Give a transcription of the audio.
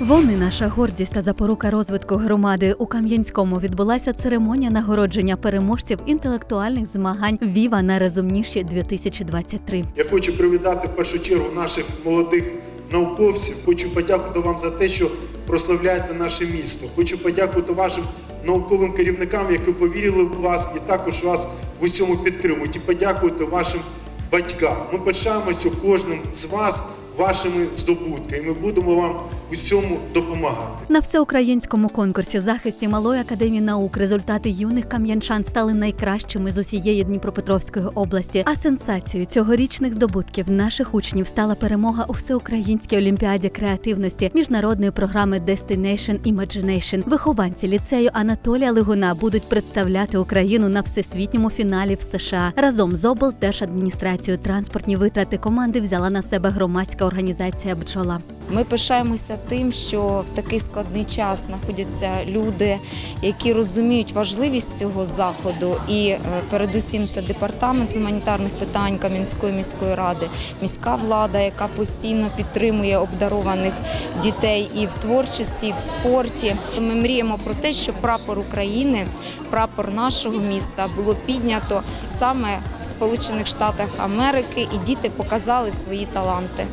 Вони наша гордість та запорука розвитку громади. У Кам'янському відбулася церемонія нагородження переможців інтелектуальних змагань Віва на розумніші 2023 Я хочу привітати в першу чергу наших молодих науковців. Хочу подякувати вам за те, що прославляєте наше місто. Хочу подякувати вашим науковим керівникам, які повірили в вас і також вас в усьому підтримують. І подякувати вашим батькам. Ми пишаємося кожним з вас вашими здобутками. Ми будемо вам в усьому допомагати. На всеукраїнському конкурсі захисті Малої академії наук результати юних кам'янчан стали найкращими з усієї Дніпропетровської області. А сенсацією цьогорічних здобутків наших учнів стала перемога у всеукраїнській олімпіаді креативності міжнародної програми Destination Imagination. Вихованці ліцею Анатолія Лигуна будуть представляти Україну на всесвітньому фіналі в США. Разом з облдержадміністрацією транспортні витрати команди взяла на себе громадська організація Бджола. Ми пишаємося тим, що в такий складний час знаходяться люди, які розуміють важливість цього заходу, і е, передусім це департамент з гуманітарних питань Кам'янської міської ради, міська влада, яка постійно підтримує обдарованих дітей і в творчості, і в спорті. Ми мріємо про те, щоб прапор України, прапор нашого міста було піднято саме в Сполучених Штатах Америки, і діти показали свої таланти.